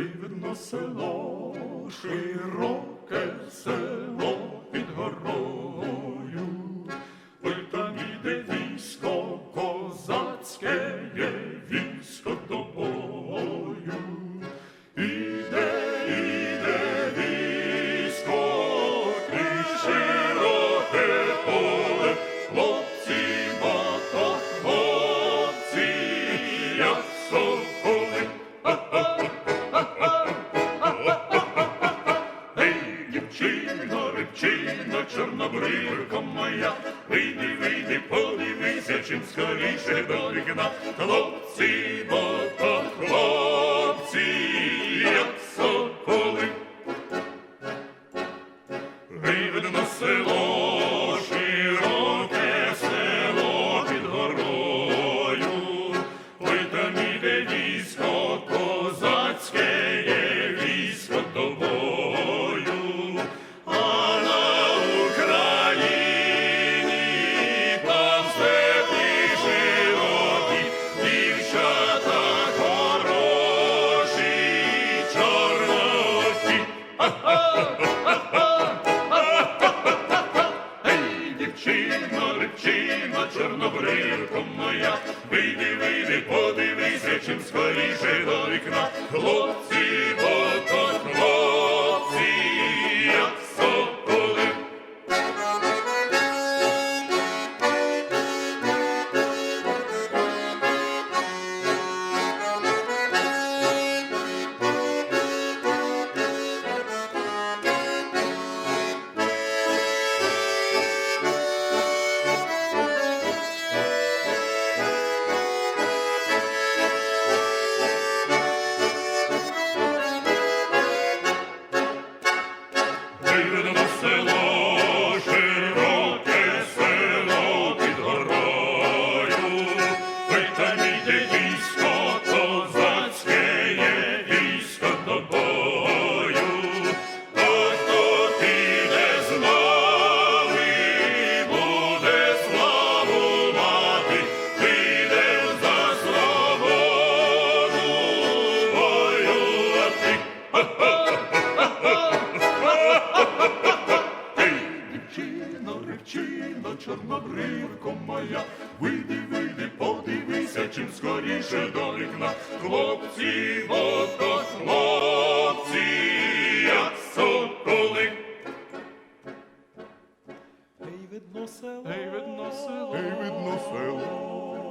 Рівно село, широке село під горою. моя, чорнобривка моя, вийди, вийди, подивися, чим скоріше до вікна, хлопці. рибчино, речина чорнобривко моя, вийди, вийди, по. Мирному селу Україно, чорнобривко моя, вийди, вийди, подивися, чим скоріше до вікна. Хлопці, ото хлопці, як соколи. Ей, видно село, ей, видно село, ей, видно село.